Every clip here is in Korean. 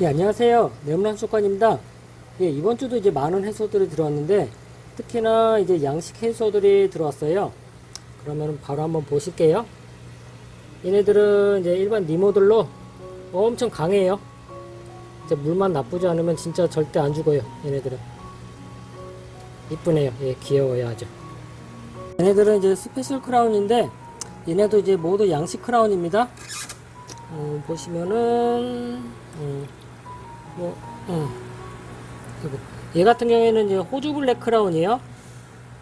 예, 안녕하세요. 네옴란 수관입니다. 예, 이번 주도 이제 많은 해소들이 들어왔는데, 특히나 이제 양식 해소들이 들어왔어요. 그러면 바로 한번 보실게요. 얘네들은 이제 일반 니모들로 엄청 강해요. 이제 물만 나쁘지 않으면 진짜 절대 안 죽어요. 얘네들은. 이쁘네요. 예, 귀여워요. 아주. 얘네들은 이제 스페셜 크라운인데, 얘네도 이제 모두 양식 크라운입니다. 어, 보시면은, 음, 뭐, 음. 그리고 얘 같은 경우에는 이제 호주 블랙 크라운이에요.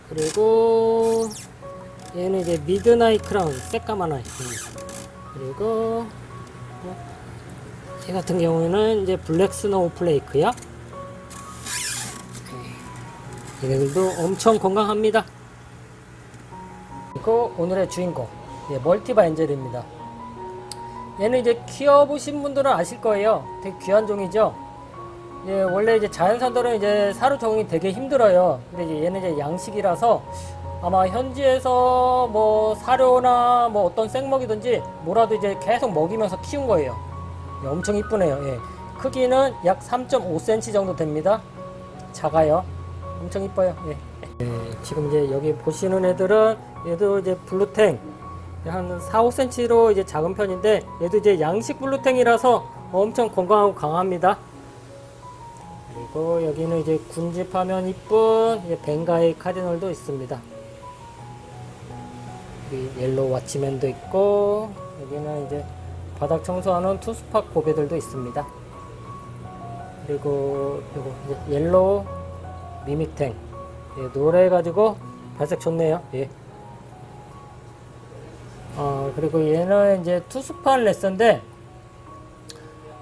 그리고 얘는 이제 미드나잇 크라운, 새까만 아이. 음. 그리고 뭐, 얘 같은 경우에는 이제 블랙 스노우 플레이크야. 얘네들도 엄청 건강합니다. 그리고 오늘의 주인공, 예, 멀티바 엔젤입니다. 얘는 이제 키워보신 분들은 아실 거예요. 되게 귀한 종이죠. 예, 원래 이제 자연산들은 이제 사료 적응이 되게 힘들어요. 근데 이제 얘는 이제 양식이라서 아마 현지에서 뭐 사료나 뭐 어떤 생먹이든지 뭐라도 이제 계속 먹이면서 키운 거예요. 예, 엄청 이쁘네요. 예. 크기는 약 3.5cm 정도 됩니다. 작아요. 엄청 이뻐요. 예. 예, 지금 이제 여기 보시는 애들은 얘도 이제 블루탱 한 4, 5cm로 이제 작은 편인데 얘도 이제 양식 블루탱이라서 엄청 건강하고 강합니다. 그리고 여기는 이제 군집하면 이쁜 이제 벵가이 카디널도 있습니다. 여기 옐로우 와치맨도 있고 여기는 이제 바닥 청소하는 투스팟 고배들도 있습니다. 그리고 요거 옐로우 미믹탱 예, 노래해가지고 발색 좋네요. 예. 어, 그리고 얘는 이제 투스판 레스인데,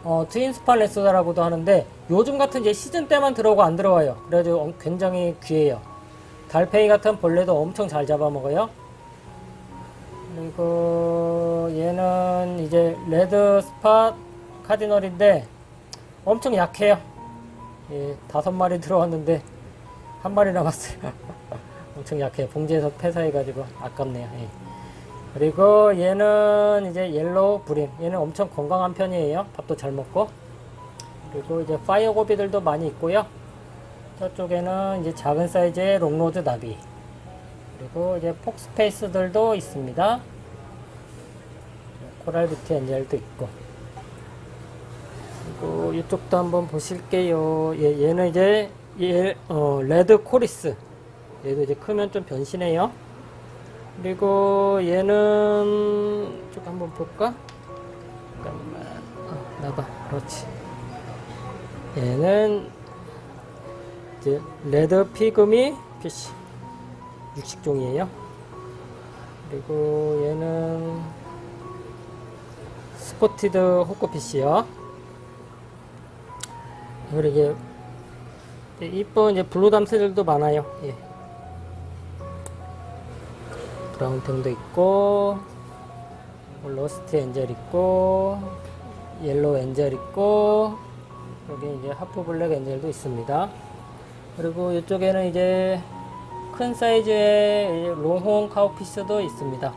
어, 트윈스판 레스라고도 하는데, 요즘 같은 이제 시즌 때만 들어오고 안 들어와요. 그래가지고 엄- 굉장히 귀해요. 달팽이 같은 벌레도 엄청 잘 잡아먹어요. 그리고 얘는 이제 레드 스팟 카디널인데, 엄청 약해요. 예, 다섯 마리 들어왔는데, 한 마리 남았어요. 엄청 약해요. 봉지에서 폐사해가지고 아깝네요. 예. 그리고 얘는 이제 옐로우 브림 얘는 엄청 건강한 편이에요. 밥도 잘 먹고. 그리고 이제 파이어 고비들도 많이 있고요. 저쪽에는 이제 작은 사이즈의 롱로드 나비. 그리고 이제 폭스페이스들도 있습니다. 코랄 뷰티 엔젤도 있고. 그리고 이쪽도 한번 보실게요. 얘, 얘는 이제 얘, 어, 레드 코리스. 얘도 이제 크면 좀 변신해요 그리고 얘는 쭉 한번 볼까? 잠깐만. 어, 나봐. 그렇지. 얘는 이제 레드 피그미 피쉬. 육식종이에요. 그리고 얘는 스포티드 호코피쉬요. 그리고 이게 이쁜 이제 블루 담새들도 많아요. 예. 브라운탱도 있고 뭐 로스트 엔젤 있고 옐로우 엔젤 있고 여기 이제 하프 블랙 엔젤도 있습니다. 그리고 이쪽에는 이제 큰 사이즈의 롱홍 카우피스도 있습니다.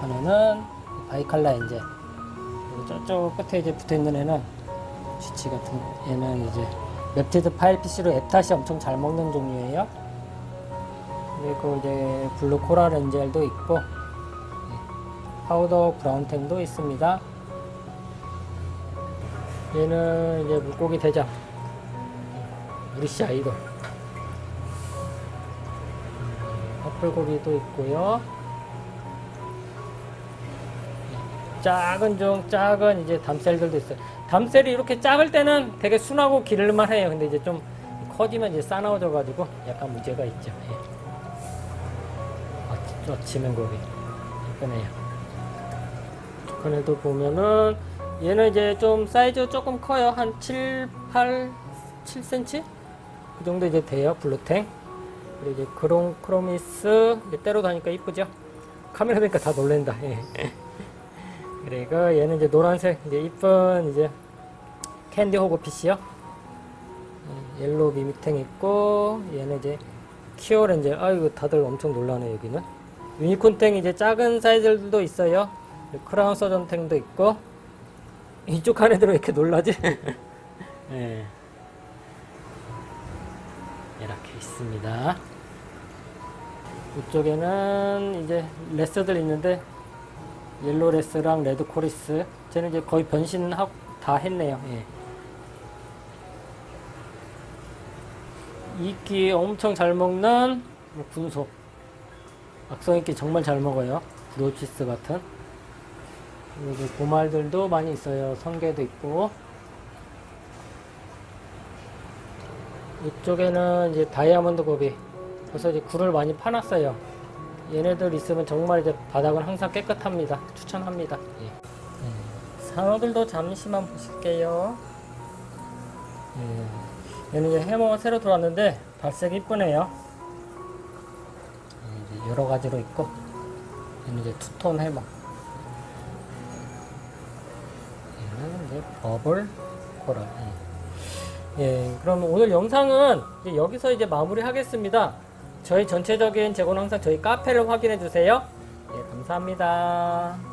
하나는 바이칼라 엔젤. 그리고 저쪽 끝에 이제 붙어 있는 애는 쥐치 같은 얘는 이제 맵티드 파일 피쉬로 앱탓이 엄청 잘 먹는 종류예요. 그리고 이제 블루 코랄 엔젤도 있고 예, 파우더 브라운탱도 있습니다. 얘는 이제 물고기 대장 무리씨 아이돌 어플고기도 있고요. 예, 작은 종 작은 이제 담셀들도 있어요. 담셀이 이렇게 작을 때는 되게 순하고 기를만 해요. 근데 이제 좀 커지면 이제 싸나워져 가지고 약간 문제가 있죠. 예. 저 지면고기. 이쁘네요. 조건에도 보면은 얘는 이제 좀 사이즈 조금 커요. 한 7, 8, 7cm 그 정도 이제 돼요 블루탱. 그리고 이제 크롬 크로미스 때로 다니까 이쁘죠? 카메라 보니까 다 놀랜다. 예. 그리고 얘는 이제 노란색. 이제 이쁜 이제 캔디 호그 핏이요. 예, 옐로우 미미탱 있고 얘는 이제 키오렌젤 아이고 다들 엄청 놀라네 여기는 유니콘 탱 이제 작은 사이즈들도 있어요 크라운 서전 탱도 있고 이쪽 칸에 들어 이렇게 놀라지? 예. 이렇게 있습니다. 이쪽에는 이제 레스들 있는데 옐로 레스랑 레드 코리스 쟤는 이제 거의 변신하고 다 했네요. 예. 이끼 엄청 잘 먹는 뭐 군소 악성이끼 정말 잘 먹어요. 브로치스 같은 여기 고말들도 많이 있어요. 성게도 있고 이쪽에는 이제 다이아몬드 고비 그래서 이제 굴을 많이 파놨어요. 얘네들 있으면 정말 이제 바닥은 항상 깨끗합니다. 추천합니다. 예. 예. 상어들도 잠시만 보실게요. 예. 얘는 이제 해머가 새로 들어왔는데 발색이 이쁘네요. 여러 가지로 있고 얘는 이제 투톤 해머. 얘는 이제 버블 코랄. 예. 예, 그럼 오늘 영상은 이제 여기서 이제 마무리 하겠습니다. 저희 전체적인 제고는 항상 저희 카페를 확인해 주세요. 예, 감사합니다.